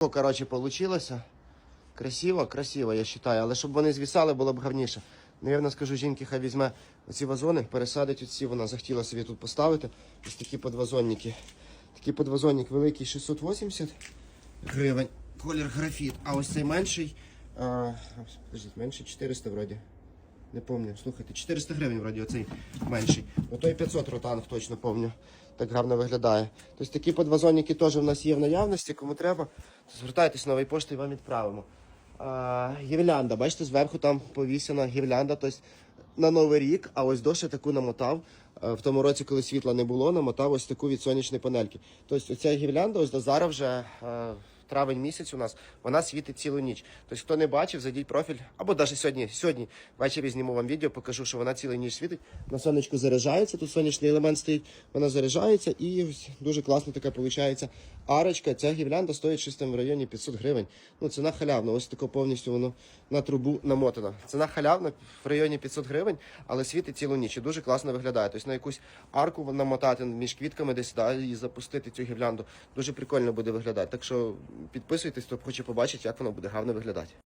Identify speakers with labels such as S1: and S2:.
S1: О, коротше, получилося. Красиво, красиво, я вважаю. Але щоб вони звісали, було б гарніше. Навірно, скажу жінки, хай візьме оці вазони, пересадить оці, вона захотіла собі тут поставити. Ось такі подвазонники. Такий подвазонник великий 680 гривень. Колір графіт. А ось цей менший. А, подождіть, менший 400 вроді. Не пам'ятаю, слухайте, 400 гривень вроді оцей менший. Отой 500 ротанг точно пам'ятаю. Так гарно виглядає. Тобто такі подвазонники теж в нас є в наявності. Кому треба, то звертайтесь нової пошти і вам відправимо. А, гірлянда, бачите, зверху там повісена гірлянда, тобто на Новий рік, а ось досі таку намотав. е, В тому році, коли світла не було, намотав ось таку від сонячної панельки. Тобто оця гірлянда, ось до зараз вже е, травень місяць у нас, вона світить цілу ніч. Тобто, хто не бачив, зайдіть профіль, або навіть сьогодні, сьогодні ввечері зніму вам відео, покажу, що вона цілу ніч світить. На сонечку заряджається, тут сонячний елемент стоїть, вона заряджається і дуже класно така виходить арочка. Ця гірлянда стоїть щось там в районі 500 гривень. Ну, ціна халявна, ось тако повністю воно на трубу намотано. Ціна халявна в районі 500 гривень, але світить цілу ніч і дуже класно виглядає. Тобто на якусь арку намотати між квітками десь да, і запустити цю гірлянду. Дуже прикольно буде виглядати. Так що підписуйтесь, хто хоче побачити, як воно буде гарно виглядати.